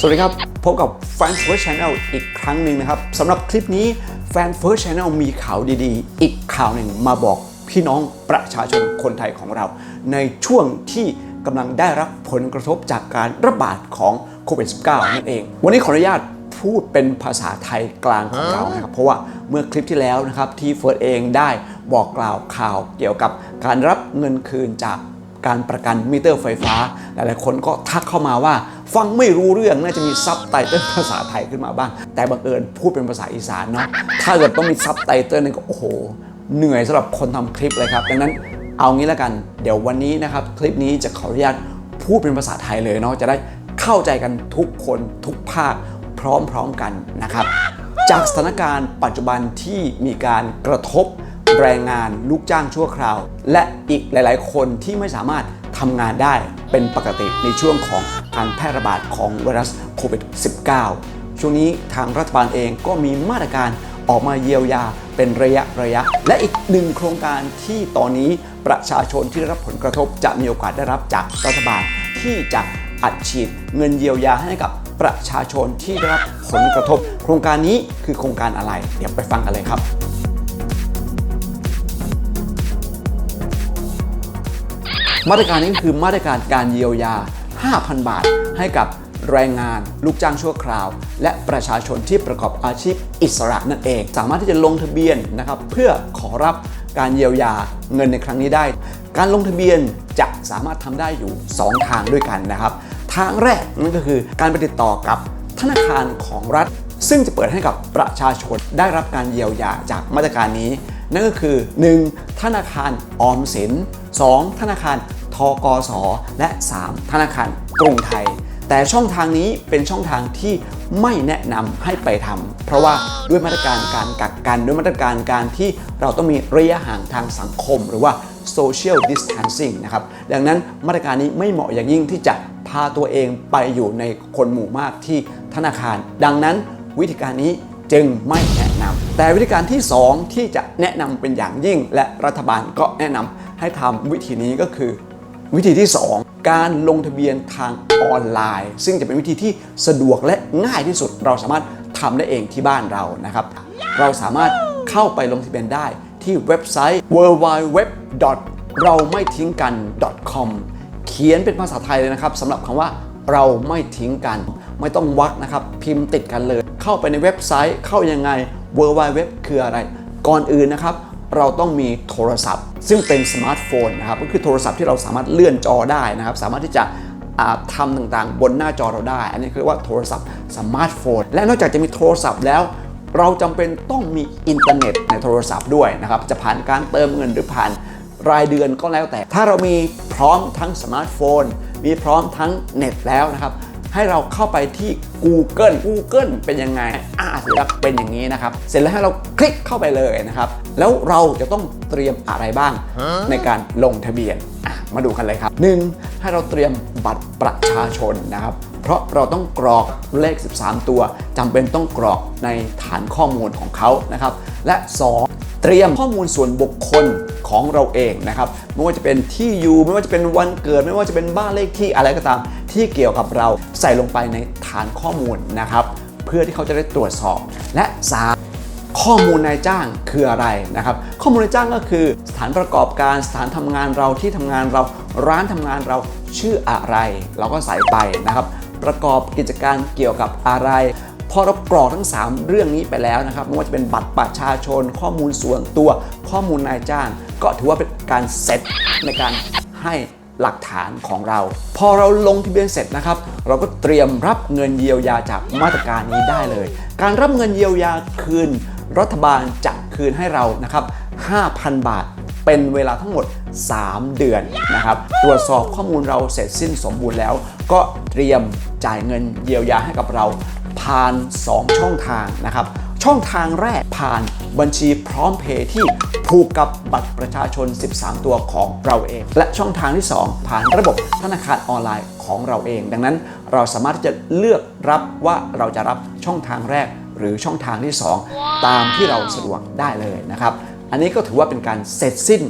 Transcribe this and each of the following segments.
สวัสดีครับ พบกับ Fan First Channel อีกครั้งหนึ่งนะครับสำหรับคลิปนี้ Fan First Channel มีข่าวดีๆ อีกข่าวหนึ่งมาบอกพี่น้องประชาชนคนไทยของเรา ในช่วงที่กำลังได้รับผลกระทบจากการระบาดของโควิด -19 นั่นเอง วันนี้ขออนุญาตพูดเป็นภาษาไทยกลางของเรานะครับ เพราะว่าเมื่อคลิปที่แล้วนะครับที่เฟิร์สเองได้บอกกล่าวข่าวเกี่ยวกับการรับเงินคืนจากการประกันมิเตอร์ไฟฟ้า หลายๆคนก็ทักเข้ามาว่า ฟังไม่รู้เรื่องน่าจะมีซับไตเติลภาษาไทยขึ้นมาบ้าง แต่บังเอิญพูดเป็นภาษาอีสานเนาะถ้าเกิดต้องมีซับไตเติลนี่ก็โอ้โห เหนื่อยสำหรับคนทำคลิปเลยครับดังนั้นเอางี้แล้วกัน เดี๋ยววันนี้นะครับ คลิปนี้จะขออนุญาตพูดเป็นภาษาไทยเลยเนาะจะได้เข้าใจกันทุกคนทุกภาคพร้อมๆกันนะครับ จากสถานการณ์ปัจจุบันที่มีการกระทบแรงงานลูกจ้างชั่วคราว และอีกหลาย ๆ คนที่ไม่สามารถ ทำงานได้เป็นปกติในช่วงของการแพร่ระบาดของไวรัสโควิด -19 ช่วงนี้ทางรัฐบาลเองก็มีมาตรการออกมาเยียวยาเป็นระยะระยะ และอีกหนึ่งโครงการที่ตอนนี้ประชาชนที่ได้รับผลกระทบจะมีโอกาสได้รับจากรัฐบาลที่จะอัดฉีดเงินเยียวยาให้กับประชาชนที่ได้รับผลกระทบ โครงการนี้คือโครงการอะไร เดี๋ยวไปฟังกันเลยครับ มาตรการนี้คือมาตรการการเยียวยา 5,000 บาท ให้กับแรงงานลูกจ้างชั่วคราว และประชาชนที่ประกอบอาชีพอิสระนั่นเอง สามารถที่จะลงทะเบียนนะครับเพื่อขอรับการเยียวยาเงินในครั้งนี้ได้ การลงทะเบียนจะสามารถทำได้อยู่ 2 ทางด้วยกันนะครับ ทางแรกนั่นก็คือการไปติดต่อกับธนาคารของรัฐ ซึ่งจะเปิดให้กับประชาชนได้รับการเยียวยาจากมาตรการนี้ นั่นก็คือ 1. ธนาคารออมสิน 2. ธนาคารทกสและ 3. ธนาคารกรุงไทย แต่ช่องทางนี้เป็นช่องทางที่ไม่แนะนำให้ไปทำเพราะว่าด้วยมาตรการการกักกันด้วยมาตรการการที่เราต้องมีระยะห่างทางสังคม หรือว่า social distancing นะครับ ดังนั้นมาตรการนี้ไม่เหมาะอย่างยิ่งที่จะพาตัวเองไปอยู่ในคนหมู่มากที่ธนาคาร ดังนั้นวิธีการนี้ จึงไม่แนะนำแต่วิธีการที่ 2 ที่จะแนะนำเป็นอย่างยิ่ง และรัฐบาลก็แนะนำให้ทำวิธีนี้ก็คือ วิธีที่ 2 การลงทะเบียนทางออนไลน์ ซึ่งจะเป็นวิธีที่สะดวกและง่ายที่สุด เราสามารถทำได้เองที่บ้านเรานะครับ เราสามารถเข้าไปลงทะเบียนได้ที่เว็บไซต์ www เราไม่ทิ้งกัน .com เขียนเป็นภาษาไทยเลยนะครับสำหรับคำว่าเราไม่ทิ้งกัน ไม่ต้องวักนะครับ พิมพ์ติดกันเลย เข้าไปในเว็บไซต์เข้ายังไง w w w คืออะไร ก่อนอื่นนะครับ เราต้องมีโทรศัพท์ ซึ่งเป็นสมาร์ทโฟนนะครับก็คือโทรศัพท์ที่เราสามารถเลื่อนจอได้นะครับ สามารถที่จะทำต่างๆ บนหน้าจอเราได้ อันนี้คือว่าโทรศัพท์สมาร์ทโฟน และนอกจากจะมีโทรศัพท์แล้ว เราจำเป็นต้องมีอินเทอร์เน็ตในโทรศัพท์ด้วยนะครับ จะผ่านการเติมเงินหรือผ่านรายเดือนก็แล้วแต่ ถ้าเรามีพร้อมทั้งสมาร์ทโฟน มีพร้อมทั้งเน็ตแล้วนะครับ ให้เราเข้าไปที่ Google Google เป็นยังไงอ่าเสร็จแล้วเป็นอย่างนี้นะครับ เสร็จแล้วให้เราคลิกเข้าไปเลยนะครับ แล้วเราจะต้องเตรียมอะไรบ้างในการลงทะเบียนอะมาดูกันเลยครับ 1. ให้เราเตรียมบัตรประชาชนนะครับ เพราะเราต้องกรอกเลข 13 ตัวจำเป็นต้องกรอกในฐานข้อมูลของเขานะครับ และ 2. เตรียมข้อมูลส่วนบุคคลของเราเองนะครับไม่ว่าจะเป็นที่อยู่ไม่ว่าจะเป็นวันเกิด ไม่ว่าจะเป็นบ้านเลขที่อะไรก็ตาม ที่เกี่ยวกับเราใส่ลงไปในฐานข้อมูลนะครับ เพื่อที่เขาจะได้ตรวจสอบ และ 3. ข้อมูลนายจ้างคืออะไรนะครับ ข้อมูลนายจ้างก็คือ สถานประกอบการสถานทำงานเราที่ทำงานเราร้านทำงานเราชื่ออะไร เราก็ใส่ไปนะครับ ประกอบกิจการเกี่ยวกับอะไร พอเรากรอกทั้ง 3 เรื่องนี้ไปแล้วนะครับไม่ว่าจะเป็นบัตรประชาชน ข้อมูลส่วนตัวข้อมูลนายจ้าง ก็ถือว่าเป็นการเซตในการให้หลักฐานของเรา พอเราลงทะเบียนเสร็จนะครับ เราก็เตรียมรับเงินเยียวยาจากมาตรการนี้ได้เลย การรับเงินเยียวยาคืน รัฐบาลจะคืนให้เรานะครับ 5,000 บาทเป็นเวลาทั้งหมด 3 เดือนนะครับ ตรวจสอบข้อมูลเราเสร็จสิ้นสมบูรณ์แล้ว ก็เตรียม จ่ายเงินเยียวยาให้กับเรา ผ่าน 2 ช่องทางนะครับ ช่องทางแรกผ่านบัญชีพร้อมเพย์ที่ผูกกับบัตรประชาชน 13 ตัวของเราเอง และช่องทางที่ 2 ผ่านระบบธนาคารออนไลน์ของเราเอง ดังนั้นเราสามารถที่จะเลือกรับว่าเราจะรับช่องทางแรกหรือช่องทางที่ 2 ตามที่เราสะดวกได้เลยนะครับ อันนี้ก็ถือว่าเป็นการเสร็จสิ้น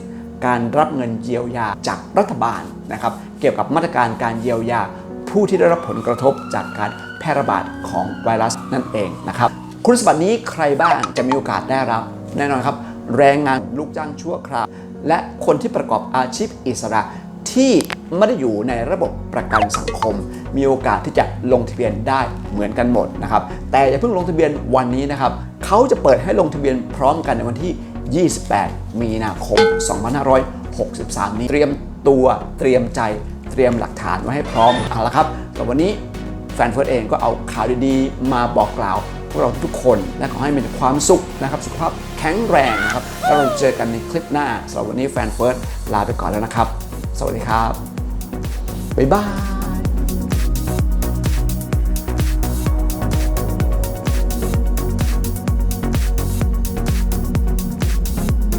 การรับเงินเยียวยาจากรัฐบาลนะครับ เกี่ยวกับมาตรการการเยียวยา ผู้ที่ได้รับผลกระทบจากการแพร่ระบาดของไวรัสนั่นเองนะครับคุณสมบัตินี้ใครบ้างจะมีโอกาสได้รับ แน่นอนครับ แรงงานลูกจ้างชั่วคราว และคนที่ประกอบอาชีพอิสระที่ไม่ได้อยู่ในระบบประกันสังคม มีโอกาสที่จะลงทะเบียนได้เหมือนกันหมดนะครับแต่อย่าเพิ่งลงทะเบียนวันนี้นะครับเขาจะเปิดให้ลงทะเบียนพร้อมกันในวันที่ 28 มีนาคม 2563 นี้เตรียมตัวเตรียมใจ เตรียมหลักฐานไว้ให้พร้อมเอาละครับแต่วันนี้แฟนเฟิร์สเองก็เอาข่าวดีๆ มาบอกกล่าวพวกเราทุกคนและขอให้มีความสุขนะครับ สุขภาพแข็งแรงนะครับ แล้วเราเจอกันในคลิปหน้าสำหรับวันนี้แฟนเฟิร์สลาไปก่อนแล้วนะครับ สวัสดีครับ บ๊ายบาย